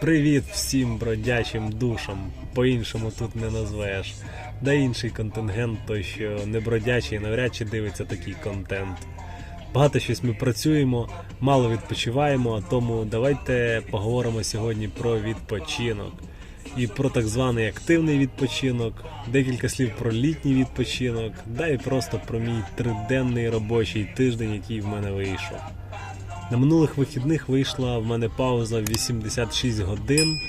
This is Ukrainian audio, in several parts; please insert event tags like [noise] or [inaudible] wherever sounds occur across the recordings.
Привіт всім бродячим душам, по-іншому тут не назвеш. Да інший контингент, той що не бродячий, навряд чи дивиться такий контент. Багато щось ми працюємо, мало відпочиваємо, тому давайте поговоримо сьогодні про відпочинок. І про так званий активний відпочинок, декілька слів про літній відпочинок, да і просто про мій триденний робочий тиждень, який в мене вийшов. На минулих вихідних вийшла в мене пауза 86 годин.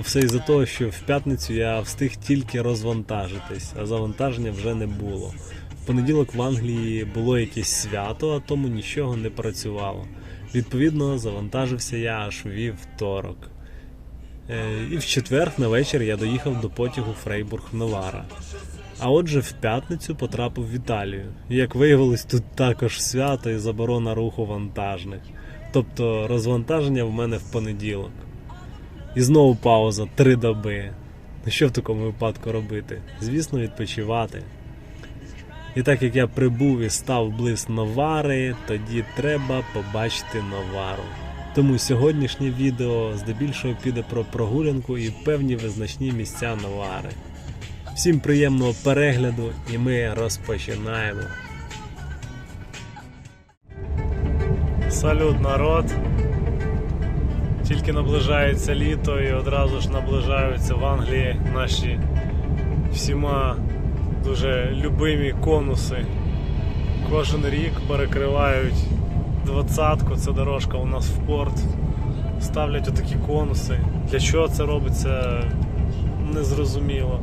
Все із-за того, що в п'ятницю я встиг тільки розвантажитись, а завантаження вже не було. В понеділок в Англії було якесь свято, а тому нічого не працювало. Відповідно, завантажився я аж вівторок. Е, І в четвер на вечір я доїхав до потягу Фрейбург-Новара. А отже, в п'ятницю потрапив в Італію. Як виявилось, тут також свято і заборона руху вантажних. Тобто розвантаження в мене в понеділок. І знову пауза три доби. Ну що в такому випадку робити? Звісно, відпочивати. І так як я прибув і став близь Новари, тоді треба побачити Новару. Тому сьогоднішнє відео здебільшого піде про прогулянку і певні визначні місця Новари. Всім приємного перегляду, і ми розпочинаємо. Салют, народ! Тільки наближається літо і одразу ж наближаються в Англії наші всіма дуже любимі конуси. Кожен рік перекривають двадцятку, це дорожка у нас в порт. Ставлять отакі конуси. Для чого це робиться, незрозуміло.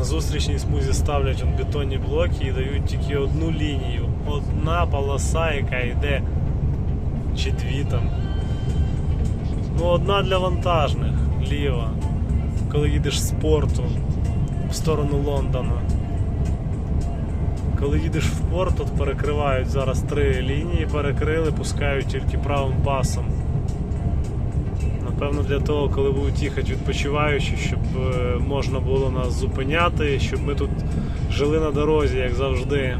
На зустрічній смузі ставлять он бетонні блоки і дають тільки одну лінію. Одна полоса, яка йде, чи дві там. Ну, одна для вантажних, ліва. Коли їдеш з порту в сторону Лондона. Коли їдеш в порт, тут перекривають зараз три лінії, перекрили, пускають тільки правим пасом. Напевно, для того, коли будуть їхати відпочиваючі, щоб е, можна було нас зупиняти, щоб ми тут жили на дорозі, як завжди.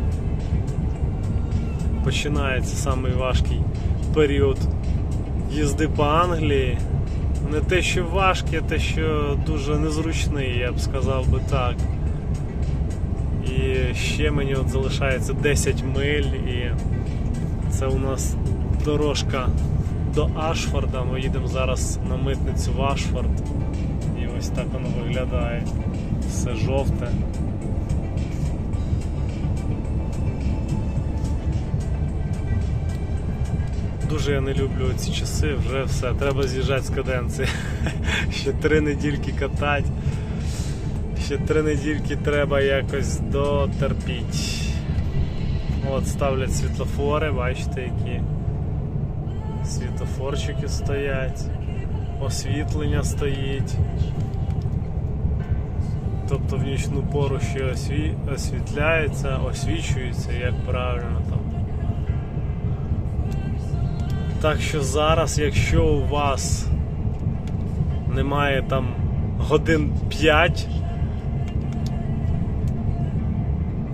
Починається самий важкий період їзди по Англії. Не те, що важкий, а те, що дуже незручний, я б сказав би так. І ще мені от залишається 10 миль, і це у нас дорожка до Ашфорда. Ми їдемо зараз на митницю в Ашфорд. І ось так воно виглядає. Все жовте. Дуже я не люблю ці часи, вже все, треба з'їжджати з каденції. [laughs] Ще три недільки катати. Ще три недільки треба якось дотерпіти. От ставлять світлофори, бачите, які світлофорчики стоять, освітлення стоїть. Тобто в нічну пору ще осві... освітляється, освічується, як правильно там. Так що зараз, якщо у вас немає там годин 5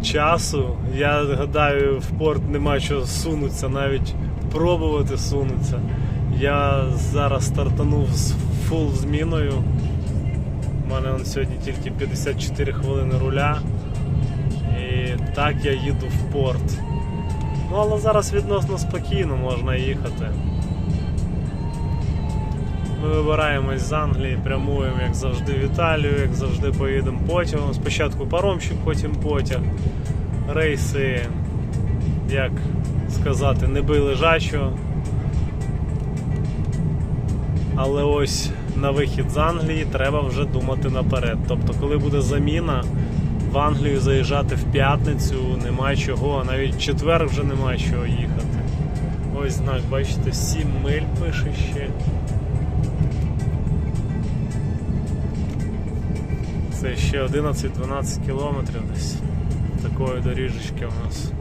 часу, я гадаю, в порт нема чого сунутися, навіть пробувати сунутися. Я зараз стартанув з фул зміною. У мене он сьогодні тільки 54 хвилини руля. І так я їду в порт. Ну, але зараз відносно спокійно можна їхати. Ми вибираємось з Англії, прямуємо, як завжди, в Італію, як завжди поїдемо потягом. Спочатку паромщик, потім потяг. Рейси, як сказати, не бий лежачого. Але ось на вихід з Англії треба вже думати наперед. Тобто, коли буде заміна, в Англію заїжджати в п'ятницю нема чого, а навіть в четвер вже нема чого їхати. Ось знак, бачите, 7 миль пише ще. Це ще 11-12 кілометрів десь такої доріжечки у нас.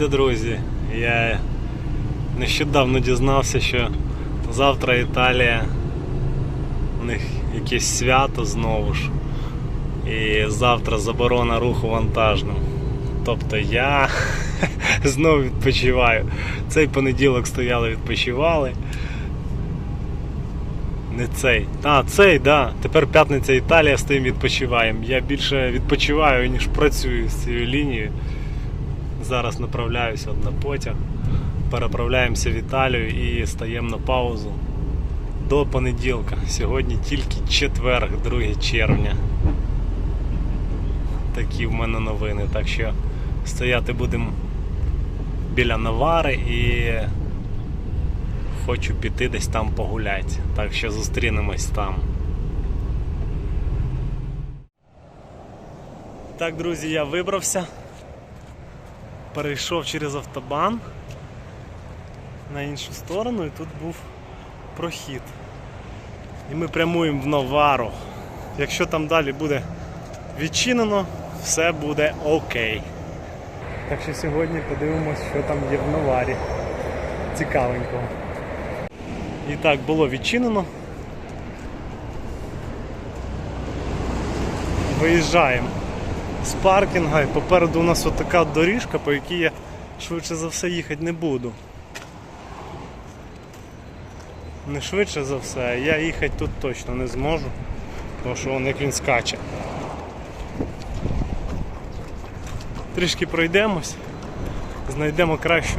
Знаєте, друзі, я нещодавно дізнався, що завтра Італія, у них якесь свято знову ж. І завтра заборона руху вантажним. Тобто я [laughs] знову відпочиваю. Цей понеділок стояли, відпочивали. Не цей. А, цей, да. Тепер п'ятниця Італія стоїм відпочиваємо. Я більше відпочиваю, ніж працюю з цією лінією. Зараз направляюся на потяг. Переправляємося в Італію і стаємо на паузу до понеділка. Сьогодні тільки четверг, 2 червня. Такі в мене новини. Так що стояти будемо біля Навари і хочу піти десь там погуляти. Так що зустрінемось там. Так, друзі, я вибрався. Перейшов через автобан на іншу сторону і тут був прохід. І ми прямуємо в Новару. Якщо там далі буде відчинено, все буде окей. Так що сьогодні подивимось, що там є в Новарі. Цікавенького. І так, було відчинено. Виїжджаємо з паркінга і попереду у нас отака доріжка, по якій я швидше за все їхати не буду. Не швидше за все, а я їхати тут точно не зможу, тому що он як він скаче. Трішки пройдемось, знайдемо кращу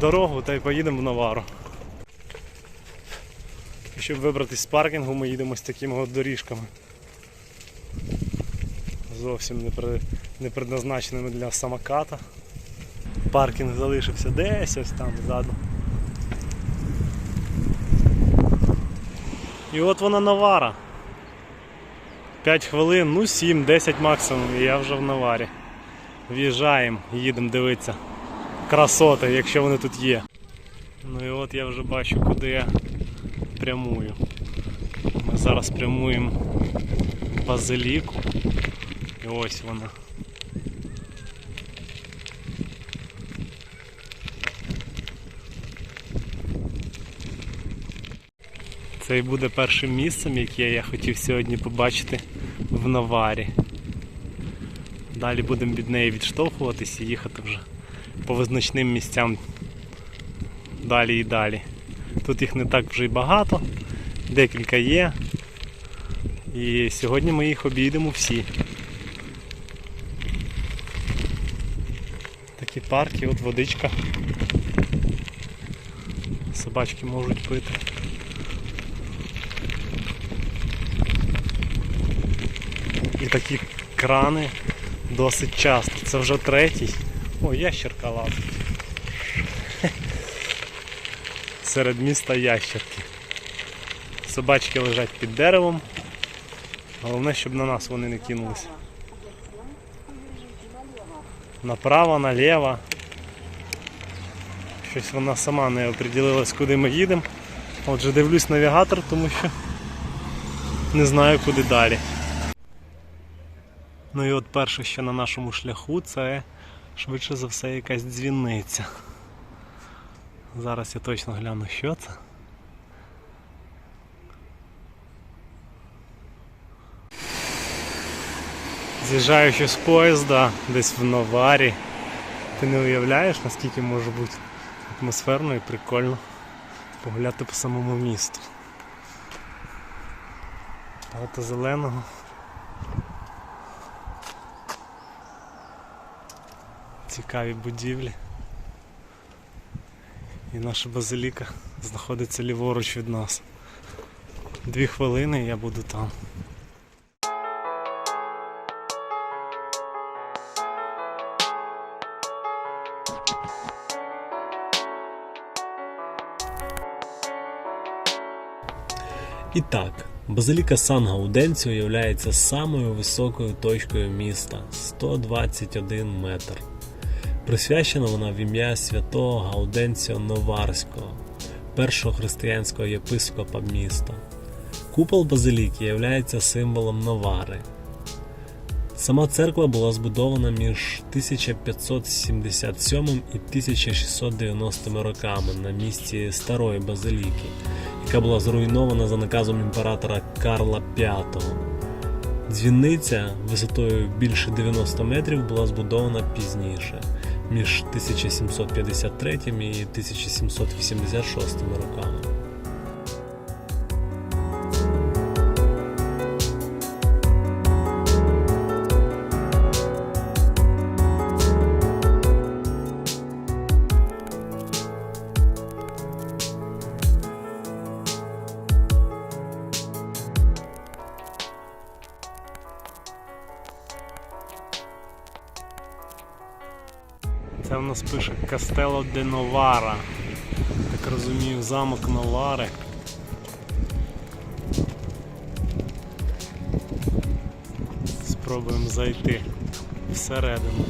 дорогу та й поїдемо в Навару. Щоб вибратися з паркінгу, ми їдемо з такими от доріжками. Зовсім не, при... не предназначеними для самоката. Паркінг залишився десь ось там ззаду. І от вона Навара. 5 хвилин, ну 7-10 максимум, і я вже в Наварі. В'їжджаємо, їдемо дивитися. Красоти, якщо вони тут є. Ну і от я вже бачу, куди я прямую. Ми зараз прямуємо Базиліку. І ось вона. Це і буде першим місцем, яке я хотів сьогодні побачити в Наварі. Далі будемо від неї відштовхуватись і їхати вже по визначним місцям далі і далі. Тут їх не так вже й багато, декілька є. І сьогодні ми їх обійдемо всі. Парки, от водичка. Собачки можуть пити. І такі крани досить часто. Це вже третій. О, ящерка лазить. [laughs] Серед міста ящерки. Собачки лежать під деревом. Головне, щоб на нас вони не кинулися. Направо, наліво. Щось вона сама не оприділилась, куди ми їдемо. Отже, дивлюсь навігатор, тому що не знаю куди далі. Ну і от перше, що на нашому шляху, це швидше за все якась дзвіниця. Зараз я точно гляну, що це. З'їжджаючи з поїзда десь в Новарі, ти не уявляєш, наскільки може бути атмосферно і прикольно погуляти по самому місту. Багато зеленого. Цікаві будівлі. І наша базиліка знаходиться ліворуч від нас. Дві хвилини і я буду там. І так, базиліка Сан Гауденціо є самою високою точкою міста 121 метр. Присвячена вона в ім'я святого Гауденціо Новарського, першого християнського єпископа міста. Купол базиліки є символом Навари. Сама церква була збудована між 1577 і 1690 роками на місці старої базиліки, яка була зруйнована за наказом імператора Карла V. Дзвіниця висотою більше 90 метрів була збудована пізніше, між 1753 і 1786 роками. Нас пише Кастело де Новара. Так розумію, замок Новари. Спробуємо зайти всередину.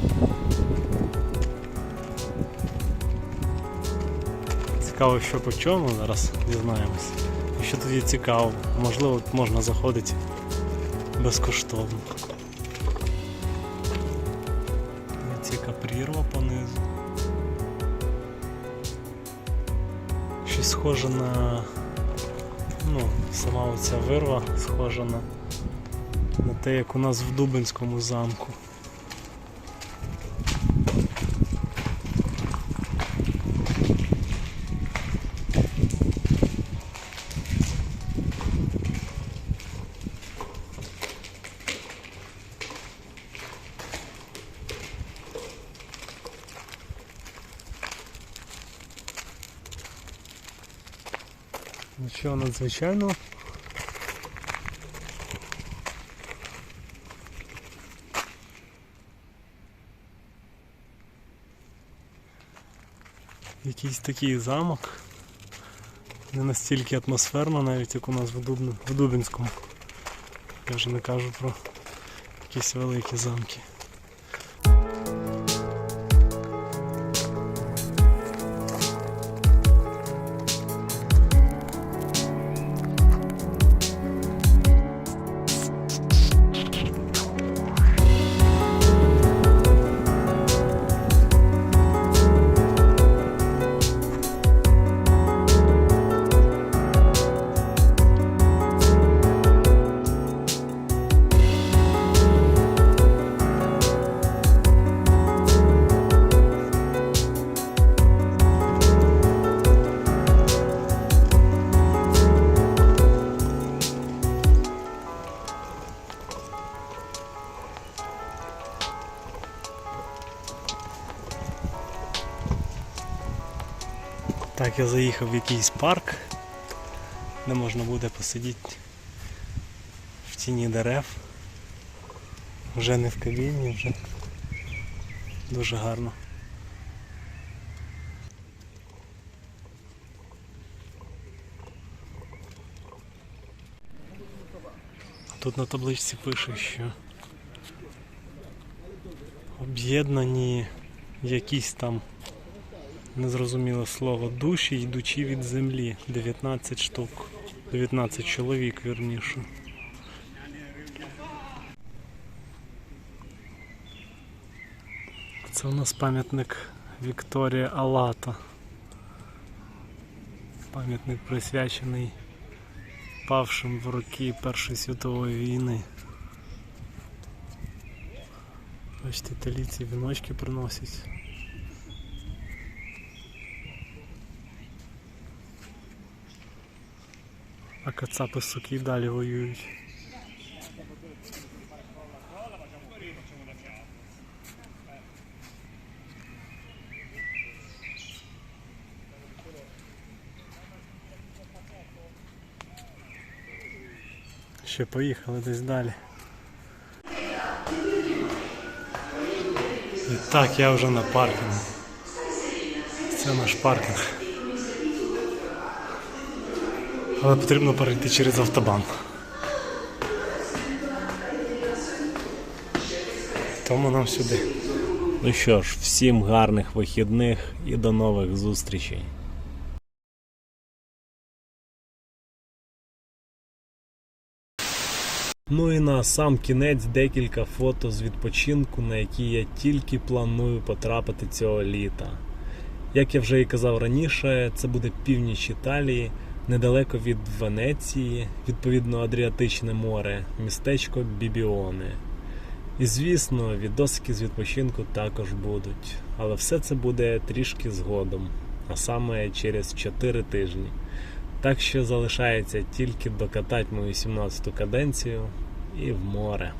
Цікаво, що по чому, зараз дізнаємось. Що є цікаво, можливо, можна заходити безкоштовно. Яка прірва понизу. Схоже на. Ну, сама оця вирва схожа на, на те, як у нас в Дубинському замку. Нічого надзвичайного. Якийсь такий замок. Не настільки атмосферно, навіть як у нас в, Дубінському. Я вже не кажу про якісь великі замки. Так, я заїхав в якийсь парк, де можна буде посидіти в тіні дерев. Вже не в кабіні, вже дуже гарно. Тут на табличці пише, що об'єднані якісь там незрозуміле слово душі, йдучи від землі. 19 штук. 19 чоловік, вірніше. Це у нас пам'ятник Вікторія Алата. Пам'ятник присвячений павшим в роки Першої світової війни. Бачите, італійці віночки приносять. А кацапи суки далі воюють. Ще поїхали десь далі. І так, я вже на паркінгу. Це наш паркінг. Але потрібно перейти через автобан. Тому нам сюди. Ну що ж, всім гарних вихідних і до нових зустрічей. Ну і на сам кінець декілька фото з відпочинку, на які я тільки планую потрапити цього літа. Як я вже і казав раніше, це буде північ Італії, недалеко від Венеції, відповідно Адріатичне море, містечко Бібіоне. І звісно, відосики з відпочинку також будуть, але все це буде трішки згодом, а саме через 4 тижні. Так що залишається тільки докатати мою 17-ту каденцію і в море.